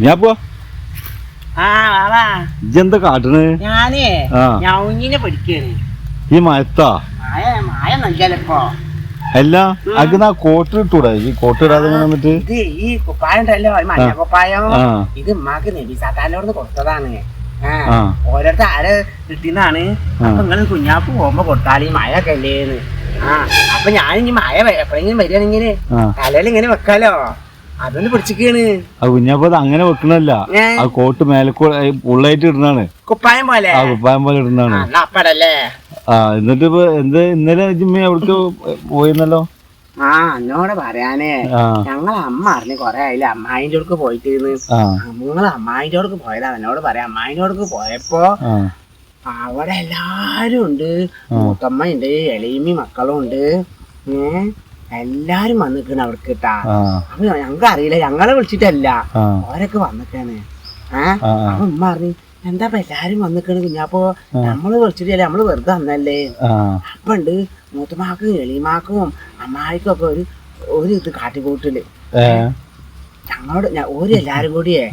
ഞാൻ പോവാ. ഇജ്ജെന്താ കാട്ടണ്? ഞാനേ ആ. ഞൗഞ്ഞിനെ പഠിക്കാണ് ഈ മഴത്താ? മായ അല്ല അനക്ക് നാ കോട്ട് ഇട്ടൂടെ? ഈ കോട്ട് ഇടാതെ ഇങ്ങനെ വന്നിട്ട് ഇത് ഈ കുപ്പായം ഉണ്ടല്ലോ ഈ മഞ്ഞ കുപ്പായം. ആ. ഇത് ഉമ്മാക്ക് നബി സാത്താനോട് കൊടുത്തതാണ്. ഓരോരുത്തർ ആരെ കിട്ടിയതാണ്. അപ്പൊ നിങ്ങൾ കുഞ്ഞാപ്പ് പോകുമ്പോ കൊടുത്താൽ ഈ മഴ കല്ലേന്ന് ആ. അപ്പൊ ഞാൻ ഇനി മഴ എപ്പോഴെങ്കിലും വരികയാണെങ്കിൽ തലയിൽ ഇങ്ങനെ വെക്കാലോ. അതൊന്ന് പിടിച്ചിക്കാണ്. ആ കുഞ്ഞപ്പോ അങ്ങനെ വെക്കണല്ല. ആ കോട്ട് മേലക്കൂ ഉള്ളായിട്ട് ഇടുന്നാണ് കുപ്പായം പോലെ? ആ കുപ്പായം പോലെ ഇടുന്നാണ് ആ, എന്നിട്ട് ഇപ്പൊ എന്ത് ഇന്നലെ ജിമ്മി അവിടേക്ക് പോയിരുന്നല്ലോ? ആ എന്നോട് പറയാനേ. ഞങ്ങളെ ഞങ്ങൾ അമ്മ അറിഞ്ഞു കൊറേ ആയില്ല? അമ്മായിന്റെ അടുക്ക് പോയിട്ട് ആ. നിങ്ങൾ അമ്മായിന്റെ അടുക്ക് പോയതാ. എന്നോട് പറയാം. അമ്മായിന്റെ അടുക്ക് പോയപ്പോ അവിടെ എല്ലാരും ഉണ്ട്. മൂത്തമ്മ ഉണ്ട് എളിയമ്മി മക്കളും ഉണ്ട്. ഏ? എല്ലാരും വന്നിക്കണ് അവർക്ക് കേട്ടാ അപ്പൊ ഞങ്ങൾക്ക് അറിയില്ല. ഞങ്ങളെ വിളിച്ചിട്ടല്ല. അവരൊക്കെ ഓരൊക്കെ വന്നിക്കാണ് ഏ? ആ അപ്പൊ ഉമ്മ പറഞ്ഞു എന്താ എല്ലാരും വന്നിക്കണ് കുഞ്ഞാപ്പോ നമ്മൾ വിളിച്ചിട്ടില്ല. നമ്മൾ വെറുതെ വന്നല്ലേ? അപ്പൊ ഉണ്ട് മൂത്തമാക്കും എളിമാക്കും അമ്മായിക്കും ഒക്കെ ഒരു ഒരു ഇത് കാട്ടിക്കൂട്ടിൽ. ഞങ്ങളോട് ഒരു ഓര് എല്ലാരും കൂടിയേ.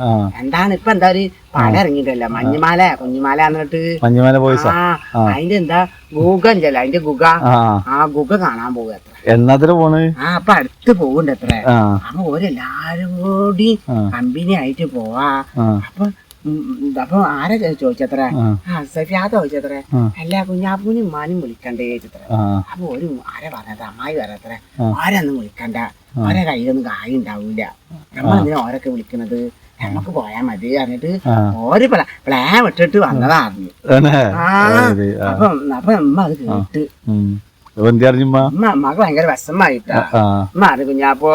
എന്താണ് ഇപ്പൊ എന്താ ഒരു പട ഇറങ്ങിയിട്ടല്ല? മഞ്ഞുമാല കുഞ്ഞുമാല എന്നിട്ട് മഞ്ഞുമാല ആ. അതിന്റെ എന്താ ഗുഗ ഉണ്ടല്ലോ അതിന്റെ ഗുഗ ആ. ഗുഗ കാണാൻ പോകുക അത്ര എന്നാ പോണ്? ആ അപ്പൊ അടുത്ത് പോകുന്നുണ്ട് അത്ര അപ്പൊ ഓരെല്ലാരും കൂടി കമ്പനി ആയിട്ട് പോവാ. അപ്പൊ അപ്പൊ ആരാ ചോദിച്ചത്ര? സഫിയാത്ത ചോദിച്ചത്ര. അല്ല കുഞ്ഞാപ്പൂനും ഉമ്മാനും വിളിക്കണ്ടേ ചോദിച്ചത്ര. അപ്പൊ ഒരു ആരെ പറഞ്ഞത്ര? അമ്മായി പറയത്ര. ആരൊന്നും വിളിക്കണ്ട. ആരെ കയ്യിലൊന്നും കായ് ഉണ്ടാവൂല. നമ്മളെന്തിനാ ഓരൊക്കെ വിളിക്കണത് നമുക്ക് പോയാ മതി പറഞ്ഞിട്ട് ഓര് പ്ലാൻ വിട്ടിട്ട് വന്നതാണ് അപ്പൊ അപ്പൊ നമ്മ അത് കേട്ട്. അമ്മയ്ക്ക് ഭയങ്കര വിഷമായിട്ടാ. അമ്മ അത് കുഞ്ഞാപ്പോ.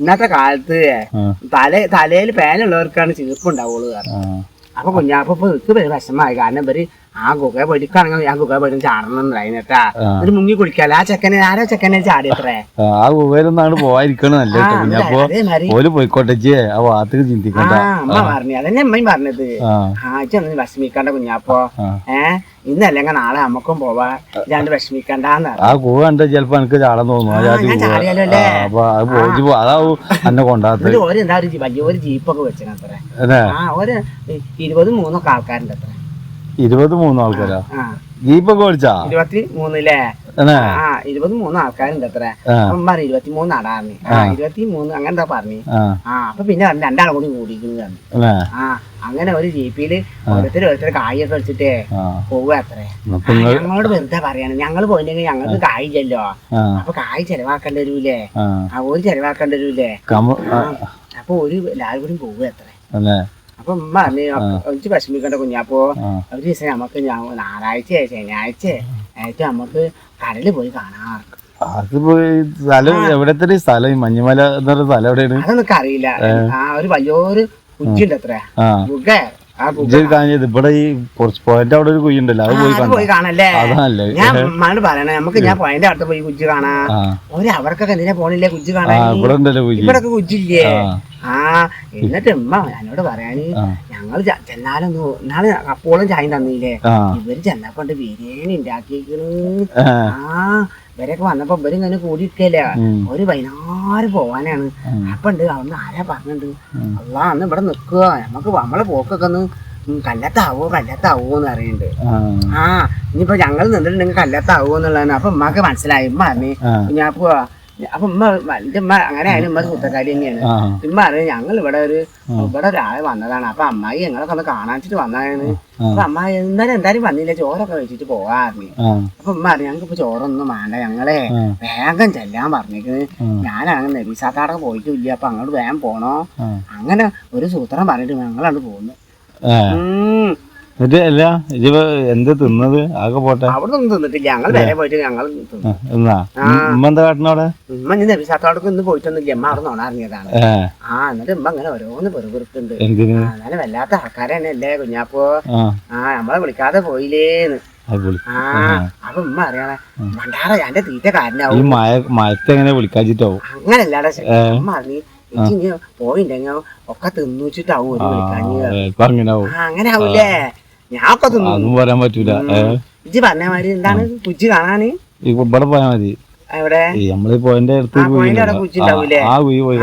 ഇന്നത്തെ കാലത്ത് തല തലയിൽ പേനുള്ളവർക്കാണ് ചീർപ്പുണ്ടാവുള്ളൂ ആ. അപ്പൊ കുഞ്ഞാപ്പോ ഇപ്പൊ ഇത് വിഷമായി. കാരണം ഇവർ ആ ഗുഹ പഠിക്കാണെങ്കിൽ ആ ഗുഹ പഠിക്കും ചാടണം കേട്ടാ ഒരു മുങ്ങി കുളിക്കാല. ആ ചെക്കനെ ആരോ ചെക്കനെ ചാടിയത്രേ. ആ, ഗുഹയിലൊന്നാണ് പോവാതിരിക്കണ കുഞ്ഞപ്പോ ഓൽ പോയിക്കോട്ടെ ആ ചിന്തിക്കണ്ട. അമ്മ പറഞ്ഞു. അതന്നെ അമ്മയും പറഞ്ഞത്. ആഴ്ച വിഷമിക്കണ്ട കുഞ്ഞാപ്പോ. ഏ ഇന്നല്ലെങ്കിൽ നാളെ നമുക്കും പോവാ. ഇല്ലാണ്ട് വിഷമിക്കണ്ടെന്ന് ആ കൂ കണ്ട ചിലപ്പോ എനിക്ക് ചാടാൻ തോന്നുന്നു അതാവും എന്നെ എന്താ ഒരു വലിയൊരു ജീപ്പൊക്കെ അല്ലേ ആ ഒരു ഇരുപത് മൂന്നൊക്കെ ആൾക്കാരുണ്ട് അത്ര ഇരുപത് മൂന്ന് ആൾക്കാരാ? ജീപ്പൊക്കെ മേടിച്ചാ? ഇരുപത്തി മൂന്നില്ലേ ആ ഇരുപത് മൂന്ന് ആൾക്കാരുണ്ട് അത്ര. പറഞ്ഞു ഇരുപത്തി മൂന്ന് അടാർന്ന് ഇരുപത്തി മൂന്ന് അങ്ങനെന്താ പറഞ്ഞു? ആ. അപ്പൊ പിന്നെ രണ്ടാളും കൂടി കൂടിക്കുന്നു ആ അങ്ങനെ ഒരു ജീപ്പിൽ ഓരോരുത്തർ ഓരോരുത്തർ കായൊക്കെ വെച്ചിട്ടേ പോവുക അത്രേ. ഞങ്ങളോട് വെറുതെ പറയാണ് ഞങ്ങൾ പോയില്ലെങ്കിൽ ഞങ്ങൾക്ക് കായ് ചെല്ലോ അപ്പൊ കായ് ചെലവാക്കേണ്ടി വരൂലേ? ആ. ഒരു ചെലവാക്കേണ്ടി വരൂലേ? അപ്പൊ ഒരു എല്ലാവരും കൂടി പോവുക അത്രേ. അപ്പൊ ഉമ്മ പറഞ്ഞു എനിക്ക് വിഷമിക്കണ്ട കുഞ്ഞാപ്പോ ഒരു ദിവസം നമുക്ക് ഞായറാഴ്ച ശനിയാഴ്ച ആയിട്ട് നമുക്ക് കടലിൽ പോയി കാണാം അത് പോയി? സ്ഥലം എവിടത്തെ സ്ഥലം? മഞ്ഞുമല എന്ന് പറഞ്ഞ സ്ഥലം എവിടെയാണ്? അതൊന്നും അറിയില്ല ആ ഒരു വലിയൊരു കുജിണ്ട് അത്ര ബുഗ കാഞ്ഞത് ഇവിടെ ഈ കുറച്ച് പോയിന്റ് അവിടെ ഒരു കുയ്യുണ്ടല്ലോ അത് പോയി കാണല്ലേ? അതല്ലേ. ഞാൻ ഉമ്മാനോട് പറയണേ നമുക്ക് ഞാൻ പോയിന്റ് അടുത്ത് പോയി കുജ്ജ് കാണാ. ഒരു അവർക്കൊക്കെ എന്തിനാ പോണില്ലേ കുജ്ജ് കാണാ കാണാൻ? ഇവിടെ ഉണ്ടല്ലോ കുയ്യ് ഇവിടൊക്കെ കുജ്ജില്ലേ ആ എന്നിട്ട് ഉമ്മ എന്നോട് പറയാന് ഞങ്ങൾ ചെന്നാലും ഇന്നാൾ നാളെ അപ്പോളും ചായ തന്നില്ലേ? ഇവർ ചെന്നപ്പോണ്ട് ബിരിയാണി ഉണ്ടാക്കിയിരിക്കണു ആ. ഇവരൊക്കെ വന്നപ്പോ ഇവർ ഇങ്ങനെ കൂടിയിരിക്കല്ലേ ഉം. ഒരു വൈകുന്നേരം പോവാനാണ്. അപ്പൊ ഉണ്ട് അവിടുന്ന് ആരാ പറഞ്ഞിട്ടുണ്ട് അല്ല അന്ന് ഇവിടെ നിക്കുക നമുക്ക് നമ്മളെ പോക്കൊക്കെ ഒന്ന് കല്ലത്താവോ കല്ലത്താവോ എന്ന് അറിയണ്ട് ആ. ഇനിയിപ്പോ ഞങ്ങൾ നിന്നിട്ടുണ്ടെങ്കിൽ കല്ലത്താവോ എന്നുള്ളതാണ്. അപ്പൊ ഉമ്മക്ക് മനസ്സിലായി. ഉമ്മ പറഞ്ഞു ഞാൻ പോവാ അപ്പൊ ഉമ്മ എന്റെ ഉമ്മ അങ്ങനെ ആയാലും ഉമ്മ കുത്തക്കാരി തന്നെയാണ്. ഉമ്മ അറിയാം ഞങ്ങൾ ഇവിടെ ഒരു ഇവിടെ ഒരാളെ വന്നതാണ്. അപ്പൊ അമ്മായി ഞങ്ങളൊക്കെ ഒന്ന് കാണാച്ചിട്ട് വന്നതാണ്. അപ്പൊ അമ്മായി എന്തായാലും എന്തായാലും വന്നില്ല ചോറൊക്കെ വെച്ചിട്ട് പോവാറിഞ്ഞു. അപ്പൊ ഉമ്മ അറിയാം ഞങ്ങൾക്ക് ഇപ്പൊ ചോറൊന്നും വേണ്ട ഞങ്ങളെ വേഗം ചെല്ലാൻ പറഞ്ഞേക്കണ് ഞാനാണെങ്കിൽ ഞാനാണ് നബീസാത്താടൊക്കെ പോയിട്ടില്ല അപ്പൊ അങ്ങോട്ട് വേഗം പോണോ? അങ്ങനെ ഒരു സൂത്രം പറഞ്ഞിട്ട് ഞങ്ങളാണ് പോകുന്നു. എന്നിട്ട് അല്ല ഇജ്ജ് എന്ത് തിന്നത്? ആകെ പോട്ടെ. അവിടെ ഒന്നും തിന്നിട്ടില്ല. ഞങ്ങൾ വേറെ പോയിട്ട് ഞങ്ങൾ തിന്നു. ആ, എന്നാ? ഉമ്മ എന്താ കാട്ടണ അവിടെ? ഉമ്മ ഇനി നബീസാത്തോടൊക്കെ ഇന്ന് പോയിട്ടൊന്നുമില്ല. അമ്മ അവിടെ നോണറിഞ്ഞതാണ് ആ എന്നിട്ട് ഉമ്മ അങ്ങനെ ഓരോന്ന് പെറുപിറുക്കുണ്ട് എന്തിന്? ആ വല്ലാത്ത ആൾക്കാരെ അല്ലേ കുഞ്ഞാപ്പോ. ആ. നമ്മളെ വിളിക്കാതെ പോയില്ലേന്ന്. അപ്പൊ ഉമ്മ അറിയാണെ മണ്ടാറ എന്റെ തീറ്റ കാരനാവും. മഴ മഴത്ത് എങ്ങനെ വിളിക്കാച്ചിട്ടാവും? അങ്ങനല്ലാടെ ഉമ്മ അറിഞ്ഞ് ഇജ്ജ് ഇനി പോയിണ്ടെങ്കിൽ ഒക്കെ തിന്നുവെച്ചിട്ടാവും ഒരു വിളിക്കാഞ്ഞ്. അങ്ങനെ ആവൂലേ അതൊന്നും പറയാൻ പറ്റൂല. ഏ? ഇജ്ജ് പറഞ്ഞ മാതിരി എന്താണ്? കുജ്ജ് കാണാന്? ഈ ഇവിടെ പോയാ മതി. നമ്മൾ പോയിന്റെ അടുത്ത് ആ, കുഴി പോയി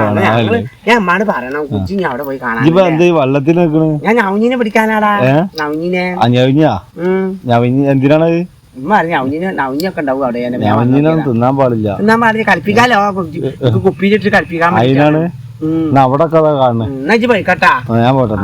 ഞാൻ അമ്മാട് പറയണം ഞാൻ അവിടെ പോയി കാണാൻ ഇപ്പൊ എന്ത് ഈ വള്ളത്തിൽ നിക്കണ് ഞാൻ പിടിക്കാനാടാ. ഞവഞ്ഞാ ഞവഞ്ഞ് എന്തിനാണ്? ഞാൻ ഞാൻ തിന്നാൻ പാടില്ല. കളിപ്പിക്കാലോ? കുപ്പിയിലിട്ട് കളിപ്പിക്കാൻ അതിനാണ് അവിടെ കഥ ഞാൻ പോട്ടെ